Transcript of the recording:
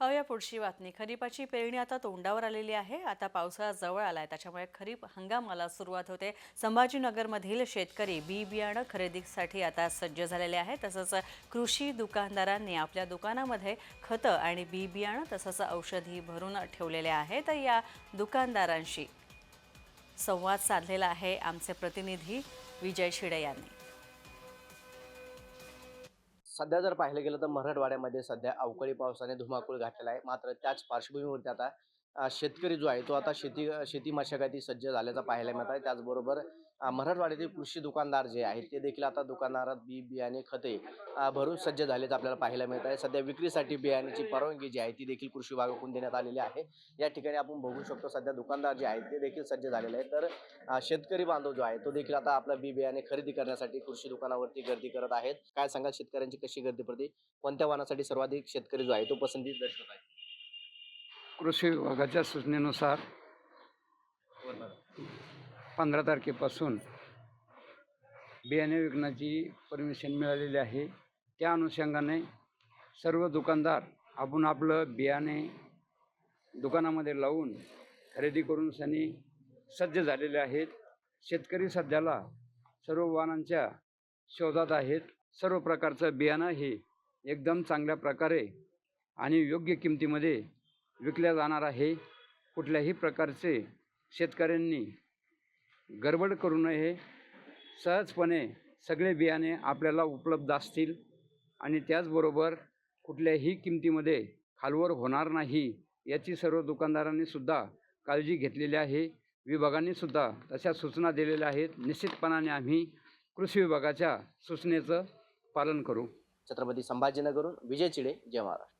पाहूया पुढची बातमी. खरीपाची पेरणी आता तोंडावर आलेली आहे. आता पावसाळा जवळ आलाय. त्याच्यामुळे खरीप हंगामाला सुरुवात होते. संभाजीनगरमधील शेतकरी बी बियाणं खरेदीसाठी आता सज्ज झालेले आहेत. तसंच कृषी दुकानदारांनी आपल्या दुकानामध्ये खतं आणि बी बियाणं तसंच औषधी भरून ठेवलेले आहेत. तर या दुकानदारांशी संवाद साधलेला आहे आमचे प्रतिनिधी विजय शिडे यांनी. सध्या जर पाहिलं गेलं तर मराठवाड्यामध्ये सध्या अवकाळी पावसाने धुमाकूळ घातलेला आहे. मात्र त्याच पार्श्वभूमीवरती आता शेतकरी जो आहे तो आता शेती शेती मशागती सज्ज झाल्याचा पाहायला मिळत आहे. त्याचबरोबर मराठवाड्यातील कृषी दुकानदार जे आहेत ते देखील आता दुकानदारात बी बियाणे खते भरून सज्ज झाल्याचं आपल्याला पाहायला मिळत आहे. सध्या विक्रीसाठी बियाण्याची परवानगी जी आहे ती देखील कृषी विभागाकडून देण्यात आलेली आहे. या ठिकाणी आपण बघू शकतो सध्या दुकानदार जे आहेत ते देखील सज्ज झालेले आहेत. तर शेतकरी बांधव जो आहे तो देखील आता आपला बी बियाणे खरेदी करण्यासाठी कृषी दुकानावरती गर्दी करत आहेत. काय सांगाल? शेतकऱ्यांची कशी गर्दी पडते? कोणत्या वाहनासाठी सर्वाधिक शेतकरी जो आहे तो पसंती दर्शवत आहे? कृषी विभागाच्या सूचनेनुसार पंधरा तारखेपासून बियाणे विकण्याची परमिशन मिळालेली आहे. त्या अनुषंगाने सर्व दुकानदार आपण आपलं बियाणे दुकानामध्ये लावून खरेदी करून सनी सज्ज झालेले आहेत. शेतकरी सध्याला सर्व वाहनांच्या शोधात आहेत. सर्व प्रकारचं बियाणं हे एकदम चांगल्या प्रकारे आणि योग्य किमतीमध्ये विकल्या जाणार आहे. कुठल्याही प्रकारचे शेतकऱ्यांनी गडबड करू नये. सहजपणे सगळे बियाणे आपल्याला उपलब्ध असतील आणि त्याचबरोबर कुठल्याही किमतीमध्ये खालवर होणार नाही याची सर्व दुकानदारांनी सुद्धा काळजी घेतलेली आहे. विभागाने सुद्धा तशा सूचना दिलेल्या आहेत. निश्चितपणाने आम्ही कृषी विभागाच्या सूचनेचं पालन करू. छत्रपती संभाजीनगरून विजय चिडे जय महाराष्ट्र.